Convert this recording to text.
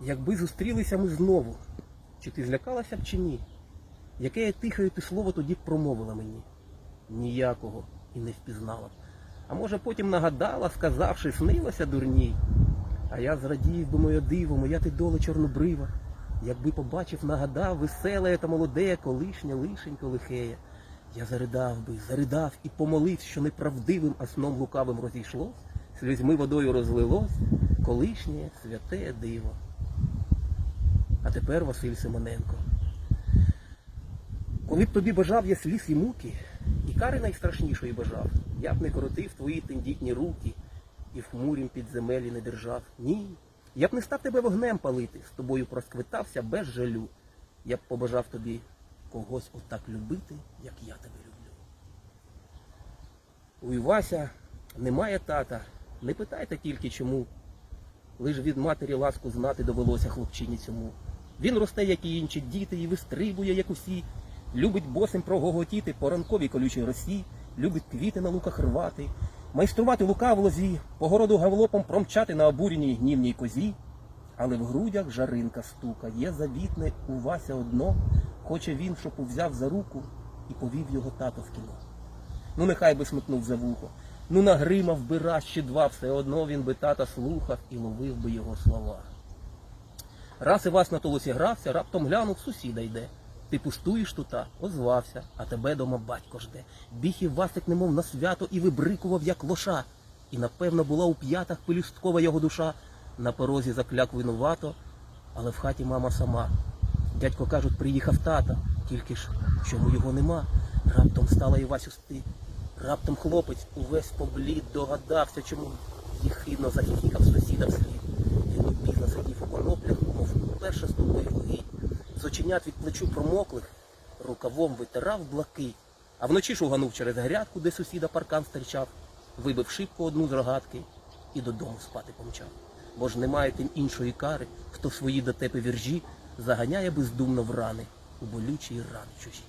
Якби зустрілися ми знову, чи ти злякалася б чи ні? Яке я тихою ти слово тоді промовила мені? Ніякого і не впізнала б. А може потім нагадала, сказавши, снилася дурній. А я зрадів би моє диво, моя ти доле чорнобрива. Якби побачив, нагадав, веселе та молоде, колишнє лишенько лихеє. Я заридав би, заридав і помолився, що неправдивим, а сном лукавим розійшлось, слізьми водою розлилось, колишнє святе диво. Тепер Василь Симоненко. Коли б тобі бажав я сліз і муки, і кари найстрашнішої бажав, я б не коротив твої тендітні руки і в хмурім підземелі не держав. Ні. Я б не став тебе вогнем палити, з тобою просквитався без жалю. Я б побажав тобі когось отак любити, як я тебе люблю. У Івася немає тата, не питайте тільки чому. Лиш від матері ласку знати довелося хлопчині цьому. Він росте, як і інші діти, і вистрибує, як усі. Любить босим прогоготіти по ранковій колючій росі, любить квіти на луках рвати, майструвати лука в лозі, по городу галопом промчати на обуреній гнівній козі. Але в грудях жаринка стука, є завітне у Вася одно, хоче він, щоб узяв за руку і повів його тато в кіно. Ну нехай би смикнув за вухо, ну нагримав би раз чи два, все одно він би тата слухав і ловив би його слова. Раз Івась на толосі грався, раптом глянув, сусіда йде. Ти пустуєш тута, озвався, а тебе дома батько жде. Біг і Васик немов на свято і вибрикував, як лоша. І напевно була у п'ятах пелюсткова його душа. На порозі закляк винувато, але в хаті мама сама. Дядько кажуть, приїхав тата, тільки ж чому його нема. Раптом стала Івась усти. Раптом хлопець увесь поблід догадався, чому їхидно захихікав сусіда вслід. Він пізно сидів у коноплях, мов перше ступив вогінь. З оченят від плечу промоклих рукавом витирав блаки. а вночі шуганув через грядку, де сусіда паркан стерчав, вибив шибку одну з рогатки і додому спати помчав. Бо ж немає тим іншої кари, хто свої дотепи віржі заганяє бездумно в рани у болючі рани чужі.